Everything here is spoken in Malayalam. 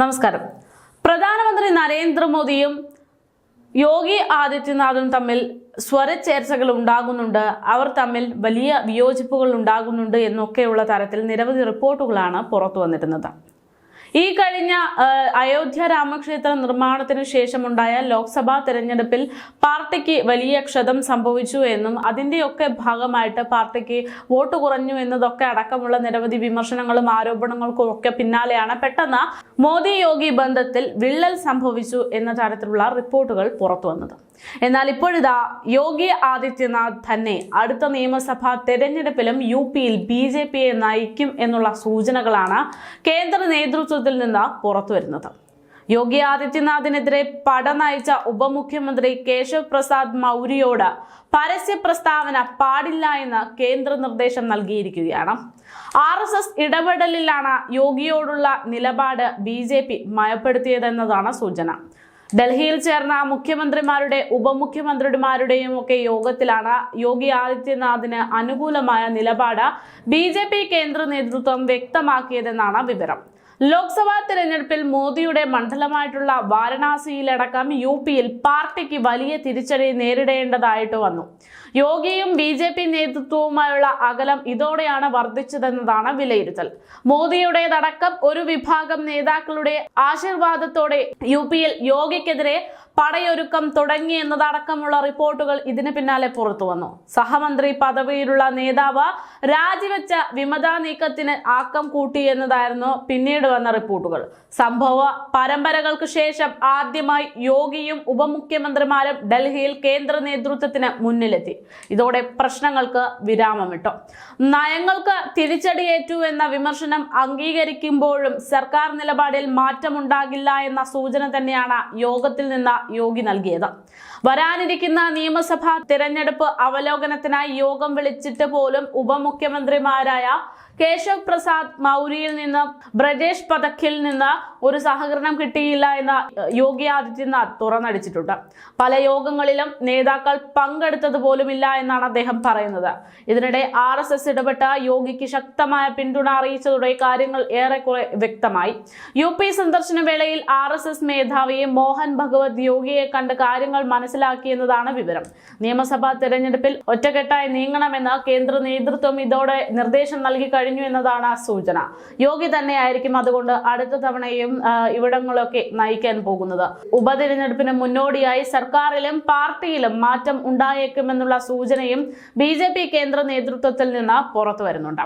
നമസ്കാരം. പ്രധാനമന്ത്രി നരേന്ദ്രമോദിയും യോഗി ആദിത്യനാഥും തമ്മിൽ സ്വരച്ചേർച്ചകൾ ഉണ്ടാകുന്നുണ്ട്. അവർ തമ്മിൽ വലിയ വിയോജിപ്പുകൾ ഉണ്ടാകുന്നുണ്ട് എന്നൊക്കെയുള്ള തരത്തിൽ നിരവധി റിപ്പോർട്ടുകളാണ് പുറത്തു വന്നിരുന്നത് ഈ കഴിഞ്ഞ അയോധ്യ രാമക്ഷേത്ര നിർമ്മാണത്തിന് ശേഷമുണ്ടായ ലോക്സഭാ തെരഞ്ഞെടുപ്പിൽ പാർട്ടിക്ക് വലിയ ക്ഷതം സംഭവിച്ചു എന്നും അതിന്റെയൊക്കെ ഭാഗമായിട്ട് പാർട്ടിക്ക് വോട്ട് കുറഞ്ഞു എന്നതൊക്കെ അടക്കമുള്ള നിരവധി വിമർശനങ്ങളും ആരോപണങ്ങൾക്കും ഒക്കെ പിന്നാലെയാണ്. പെട്ടെന്ന് മോദി യോഗി ബന്ധത്തിൽ വിള്ളൽ സംഭവിച്ചു എന്ന തരത്തിലുള്ള റിപ്പോർട്ടുകൾ പുറത്തു വന്നത്. എന്നാൽ ഇപ്പോഴിതാ യോഗി ആദിത്യനാഥ് തന്നെ അടുത്ത നിയമസഭാ തെരഞ്ഞെടുപ്പിലും യു പിയിൽ ബി ജെ പിയെ നയിക്കും എന്നുള്ള സൂചനകളാണ് കേന്ദ്ര നേതൃത്വത്തിൽ നിന്ന് പുറത്തുവരുന്നത്. യോഗി ആദിത്യനാഥിനെതിരെ പട നയിച്ച ഉപമുഖ്യമന്ത്രി കേശവ് പ്രസാദ് മൗര്യയോട് പരസ്യ പ്രസ്താവന പാടില്ല എന്ന് കേന്ദ്ര നിർദ്ദേശം നൽകിയിരിക്കുകയാണ്. ആർ എസ് എസ് ഇടപെടലിലാണ് യോഗിയോടുള്ള നിലപാട് ബി ജെ പി മയപ്പെടുത്തിയതെന്നതാണ് സൂചന. ഡൽഹിയിൽ ചേർന്ന മുഖ്യമന്ത്രിമാരുടെ ഉപമുഖ്യമന്ത്രിമാരുടെയും ഒക്കെ യോഗത്തിലാണ് യോഗി ആദിത്യനാഥിന് അനുകൂലമായ നിലപാട് ബി കേന്ദ്ര നേതൃത്വം വ്യക്തമാക്കിയതെന്നാണ് വിവരം. ലോക്സഭാ തിരഞ്ഞെടുപ്പിൽ മോദിയുടെ മണ്ഡലമായിട്ടുള്ള വാരണാസിയിലടക്കം യു പിയിൽ പാർട്ടിക്ക് വലിയ തിരിച്ചടി നേരിടേണ്ടതായിട്ട് വന്നു. യോഗിയും ബി ജെ പി നേതൃത്വവുമായുള്ള അകലം ഇതോടെയാണ് വർദ്ധിച്ചതെന്നതാണ് വിലയിരുത്തൽ. മോദിയുടേതടക്കം ഒരു വിഭാഗം നേതാക്കളുടെ ആശീർവാദത്തോടെ യു പിയിൽ യോഗിക്കെതിരെ പടയൊരുക്കം തുടങ്ങി എന്നതടക്കമുള്ള റിപ്പോർട്ടുകൾ ഇതിന് പിന്നാലെ പുറത്തു വന്നു. സഹമന്ത്രി പദവിയിലുള്ള നേതാവ് രാജിവെച്ച വിമതാ നീക്കത്തിന് ആക്കം കൂട്ടി എന്നതായിരുന്നു പിന്നീട് വന്ന റിപ്പോർട്ടുകൾ. സംഭവ പരമ്പരകൾക്ക് ശേഷം ആദ്യമായി യോഗിയും ഉപമുഖ്യമന്ത്രിമാരും ഡൽഹിയിൽ കേന്ദ്ര നേതൃത്വത്തിന് മുന്നിലെത്തി. ഇതോടെ പ്രശ്നങ്ങൾക്ക് വിരാമമിട്ടു. നയങ്ങൾക്ക് തിരിച്ചടിയേറ്റു എന്ന വിമർശനം അംഗീകരിക്കുമ്പോഴും സർക്കാർ നിലപാടിൽ മാറ്റമുണ്ടാകില്ല എന്ന സൂചന തന്നെയാണ് യോഗത്തിൽ നിന്ന് യോഗി നൽകിയത്. വരാനിരിക്കുന്ന നിയമസഭാ തിരഞ്ഞെടുപ്പ് അവലോകനത്തിനായി യോഗം വിളിച്ചിട്ട് പോലും ഉപമുഖ്യമന്ത്രിമാരായ കേശവ് പ്രസാദ് മൗര്യയിൽ നിന്ന് ബ്രജേഷ് പതക്കിൽ നിന്ന് ഒരു സഹകരണം കിട്ടിയില്ല എന്ന് യോഗി ആദിത്യനാഥ് തുറന്നടിച്ചിട്ടുണ്ട്. പല യോഗങ്ങളിലും നേതാക്കൾ പങ്കെടുത്തത് പോലുമില്ല എന്നാണ് അദ്ദേഹം പറയുന്നത്. ഇതിനിടെ ആർ എസ് എസ് ഇടപെട്ട യോഗിക്ക് ശക്തമായ പിന്തുണ അറിയിച്ചതോടെ കാര്യങ്ങൾ ഏറെക്കുറെ വ്യക്തമായി. യു പി സന്ദർശന വേളയിൽ ആർ എസ് എസ് മേധാവി മോഹൻ ഭഗവത് യോഗിയെ കണ്ട് കാര്യങ്ങൾ മനസ്സിലാക്കിയെന്നതാണ് വിവരം. നിയമസഭാ തെരഞ്ഞെടുപ്പിൽ ഒറ്റക്കെട്ടായി നീങ്ങണമെന്ന് കേന്ദ്ര നേതൃത്വം ഇതോടെ നിർദ്ദേശം നൽകി കഴിഞ്ഞു എന്നതാണ് സൂചന. യോഗി തന്നെയായിരിക്കും അതുകൊണ്ട് അടുത്ത തവണയും ഇവിടങ്ങളൊക്കെ നയിക്കാൻ പോകുന്നത്. ഉപതിരഞ്ഞെടുപ്പിന് മുന്നോടിയായി സർക്കാരിലും പാർട്ടിയിലും മാറ്റം ഉണ്ടായേക്കുമെന്നുള്ള സൂചനയും ബി കേന്ദ്ര നേതൃത്വത്തിൽ നിന്ന് പുറത്തു വരുന്നുണ്ട്.